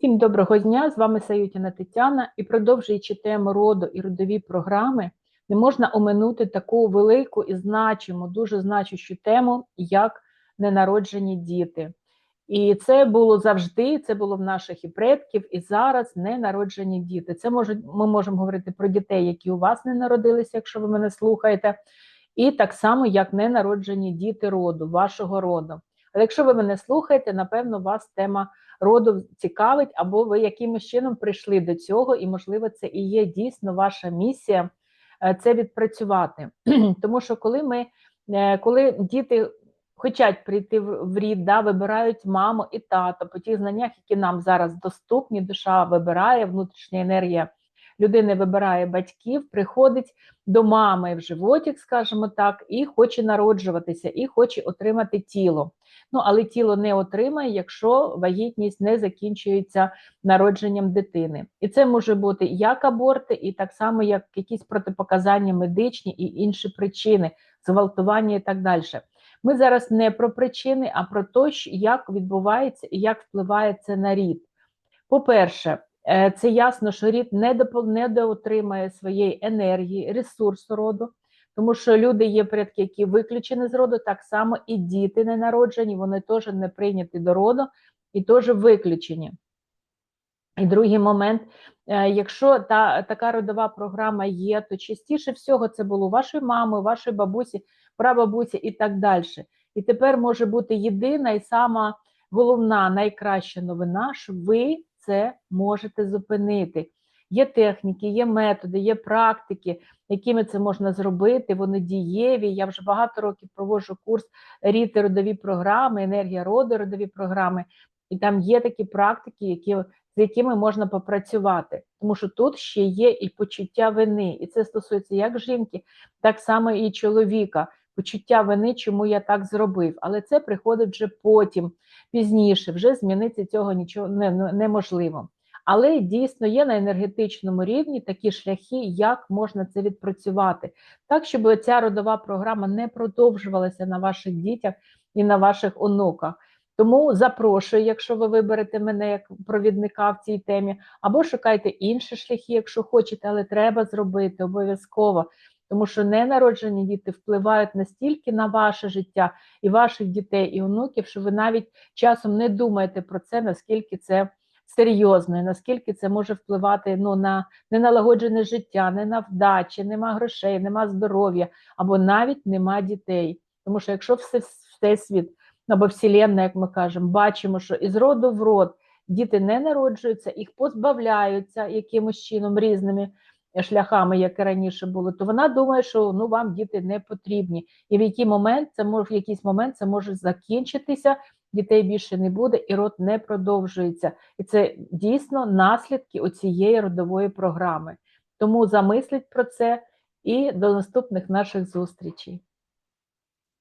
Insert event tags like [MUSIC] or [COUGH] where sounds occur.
Всім доброго дня! З вами Саютіна Тетяна і продовжуючи тему роду і родові програми, не можна оминути таку велику і значиму, дуже значущу тему, як ненароджені діти. І це було завжди, це було в наших і предків, і зараз ненароджені діти. Це може, ми можемо говорити про дітей, які у вас не народилися, якщо ви мене слухаєте, і так само, як ненароджені діти роду, вашого роду. Але якщо ви мене слухаєте, напевно, вас тема роду цікавить, або ви якимось чином прийшли до цього, і, можливо, це і є дійсно ваша місія е, це відпрацювати. [CLEARS THROAT] Тому що коли ми, е, коли діти хочуть прийти в рід, да, вибирають маму і тато по тих знаннях, які нам зараз доступні, душа вибирає, внутрішня енергія людини вибирає батьків, приходить до мами в животик, скажімо так, і хоче народжуватися, і хоче отримати тіло. Ну, але тіло не отримає, якщо вагітність не закінчується народженням дитини. І це може бути як аборти, і так само, як якісь протипоказання медичні і інші причини, зґвалтування і так далі. Ми зараз не про причини, а про те, як відбувається і як впливає це на рід. По-перше, це ясно, що рід не недоотримає своєї енергії, ресурсу роду. Тому що люди є предки, які виключені з роду, так само і діти не народжені, вони теж не прийняті до роду і теж виключені. І другий момент, е, якщо та така родова програма є, то частіше всього це було вашої мами, вашої бабусі, прабабусі і так далі. І тепер може бути єдина і сама головна, найкраща новина, що ви це можете зупинити. Є техніки, є методи, є практики, якими це можна зробити. Вони дієві. Я вже багато років проводжу курс ріти родові програми, енергія роду, родові програми, і там є такі практики, які з якими можна попрацювати, тому що тут ще є і почуття вини, і це стосується як жінки, так само і чоловіка. Почуття вини, чому я так зробив, але це приходить вже потім, пізніше, вже змінити цього нічого неможливо. Але дійсно є на енергетичному рівні такі шляхи, як можна це відпрацювати, так, щоб ця родова програма не продовжувалася на ваших дітях і на ваших онуках. Тому запрошую, якщо ви виберете мене як провідника в цій темі, або шукайте інші шляхи, якщо хочете, але треба зробити обов'язково. Тому що ненароджені діти впливають настільки на ваше життя і ваших дітей і онуків, що ви навіть часом не думаєте про це, наскільки це серйозно, і наскільки це може впливати ну, на неналагоджене життя, не на вдачі, нема грошей, нема здоров'я, або навіть нема дітей. Тому що якщо все, всесвіт або вселенна, як ми кажемо, бачимо, що із роду в род діти не народжуються, їх позбавляються якимось чином різними шляхами, як і раніше було, то вона думає, що ну вам діти не потрібні, і в який момент це може в якийсь момент це може закінчитися дітей більше не буде, і род не продовжується. І це дійсно наслідки оцієї родової програми. Тому замисліть про це і до наступних наших зустрічей.